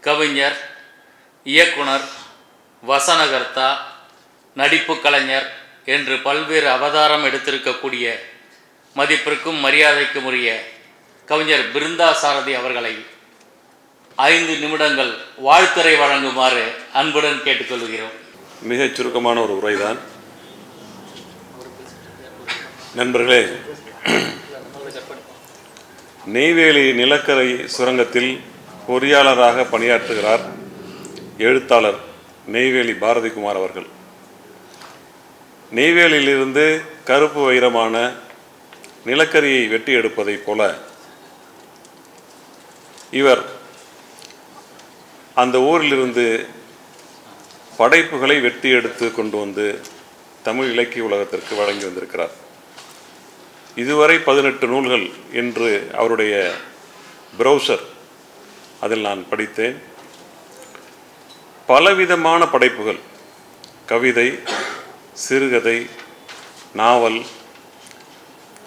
கவிஞர் இயக்குனர் வசனகர்த்தா நடிப்பு கலைஞர் என்று பல்வேறு அவதாரம் எடுத்திருக்கக்கூடிய மதிப்பிற்கும் மரியாதைக்கும் உரிய கவிஞர் பிருந்தா சாரதி அவர்களை ஐந்து நிமிடங்கள் வாழ்த்துரை வழங்குமாறு அன்புடன் கேட்டுக்கொள்கிறோம். மிகச் சுருக்கமான ஒரு உரைதான். நண்பர்களே நெய்வேலி நிலக்கரை சுரங்கத்தில் பொறியாளராக பணியாற்றுகிறார் எழுத்தாளர் நெய்வேலி பாரதிகுமார் அவர்கள். நெய்வேலியிலிருந்து கருப்பு வைரமான நிலக்கரியை வெட்டி எடுப்பதைப் போல இவர் அந்த ஊரிலிருந்து படைப்புகளை வெட்டி எடுத்து கொண்டு வந்து தமிழ் இலக்கிய உலகத்திற்கு வழங்கி வந்திருக்கிறார். இதுவரை பதினெட்டு நூல்கள் என்று அவருடைய ப்ரௌசர் அதில் நான் படித்தேன். பலவிதமான படைப்புகள். கவிதை சிறுகதை நாவல்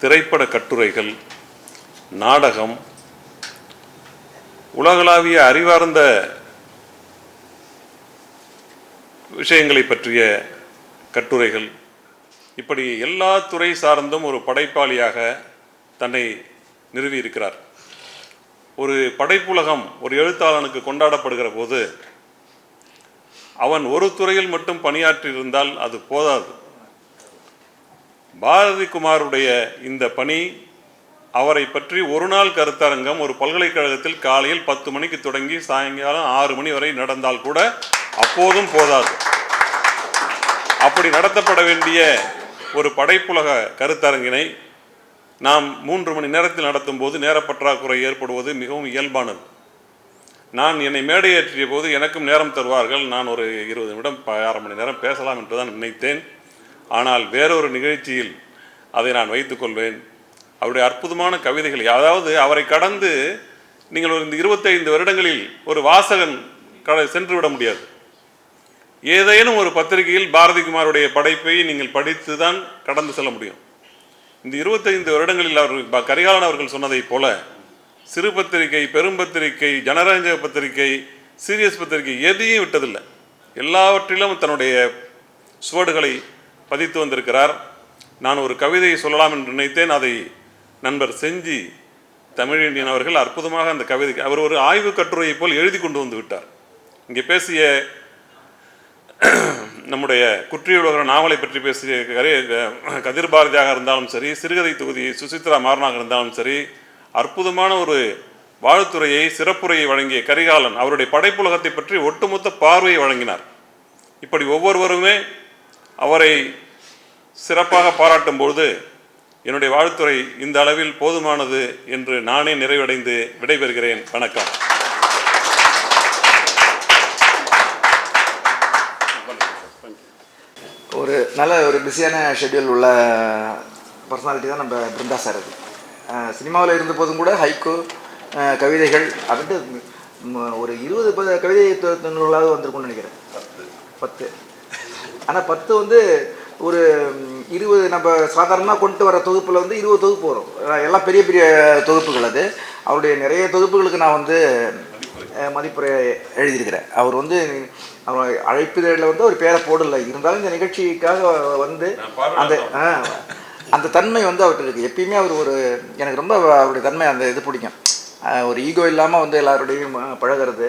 திரைப்பட கட்டுரைகள் நாடகம் உலகளாவிய அறிவார்ந்த விஷயங்களை பற்றிய கட்டுரைகள். இப்படி எல்லா துறை சார்ந்தும் ஒரு படைப்பாளியாக தன்னை நிறுவியிருக்கிறார். ஒரு படைப்புலகம் ஒரு எழுத்தாளனுக்கு கொண்டாடப்படுகிற போது அவன் ஒரு துறையில் மட்டும் பணியாற்றியிருந்தால் அது போதாது. பாரதி குமாருடைய இந்த பணி அவரை பற்றி ஒரு நாள் கருத்தரங்கம் ஒரு பல்கலைக்கழகத்தில் காலையில் பத்து மணிக்கு தொடங்கி சாயங்காலம் ஆறு மணி வரை நடந்தால் கூட அப்போதும் போதாது. அப்படி நடத்தப்பட வேண்டிய ஒரு படைப்புலக கருத்தரங்கினை நாம் மூன்று மணி நேரத்தில் நடத்தும் போது நேரப்பற்றாக்குறை ஏற்படுவது மிகவும் இயல்பானது. நான் என்னை மேடையேற்றிய போது எனக்கும் நேரம் தருவார்கள். நான் ஒரு இருபது நிமிடம் அரை மணி நேரம் பேசலாம் என்று தான் நினைத்தேன். ஆனால் வேறொரு நிகழ்ச்சியில் அதை நான் வைத்துக்கொள்வேன் அவருடைய அற்புதமான கவிதைகள் அதாவது அவரை கடந்து நீங்கள் ஒரு இந்த இருபத்தைந்து வருடங்களில் ஒரு வாசகன் கட சென்று விட முடியாது. ஏதேனும் ஒரு பத்திரிகையில் பாரதிகுமாருடைய படைப்பை நீங்கள் படித்து தான் கடந்து செல்ல முடியும். இந்த இருபத்தைந்து வருடங்களில் அவர் கரிகாலன் அவர்கள் சொன்னதைப் போல சிறு பத்திரிகை பெரும்பத்திரிகை ஜனரஞ்சக பத்திரிகை சீரியஸ் பத்திரிகை எதையும் விட்டதில்லை. எல்லாவற்றிலும் தன்னுடைய சுவடுகளை பதித்து வந்திருக்கிறார். நான் ஒரு கவிதையை சொல்லலாம் என்று நினைத்தேன். அதை நண்பர் செஞ்சி தமிழிண்டியன் அவர்கள் அற்புதமாக அந்த கவிதை அவர் ஒரு ஆய்வு கட்டுரையை போல் எழுதி கொண்டு வந்து விட்டார். இங்கே பேசிய நம்முடைய குற்றியுலக நாவலை பற்றி பேசிய கரி- கதிர் பாரதியாக இருந்தாலும் சரி சிறுகதை தொகுதி சுசித்ரா மாறனாக இருந்தாலும் சரி அற்புதமான ஒரு வாழ்த்துறையை சிறப்புரையை வழங்கிய கரிகாலன் அவருடைய படைப்புலகத்தை பற்றி ஒட்டுமொத்த பார்வையை வழங்கினார். இப்படி ஒவ்வொருவருமே அவரை சிறப்பாக பாராட்டும் பொழுது என்னுடைய வாழ்த்துறை இந்த அளவில் போதுமானது என்று நானே நிறைவடைந்து விடைபெறுகிறேன். வணக்கம் ஒரு நல்ல ஒரு பிஸியான ஷெட்யூல் உள்ள பர்சனாலிட்டி தான் நம்ம பிருந்தா சார் அது. சினிமாவில் இருந்த போதும் கூட ஹைக்கோ கவிதைகள் அப்படின்ட்டு ஒரு இருபது ப- கவிதை தொ- நூலாவது வந்திருக்கும்னு நினைக்கிறேன். பத்து. ஆனால் பத்து வந்து ஒரு இருபது நம்ம சாதாரணமாக கொண்டு வர தொகுப்பில் வந்து இருபது தொகுப்பு வரும். எல்லாம் பெரிய பெரிய தொகுப்புகள் அது. அவருடைய நிறைய தொகுப்புகளுக்கு நான் வந்து மதிப்புரை எழுதியிருக்கிறேன் அவர் வந்து அவர் அழைப்பிதழில் வந்து ஒரு பேரை போடலை. இருந்தாலும் இந்த நிகழ்ச்சிக்காக வந்து அந்த அந்த தன்மை வந்து அவர்கிட்ட இருக்குது எப்பயுமே அவர் ஒரு எனக்கு ரொம்ப அவருடைய தன்மை அந்த இது பிடிக்கும். ஒரு ஈகோ இல்லாமல் வந்து எல்லாரோடையும் பழகுறது.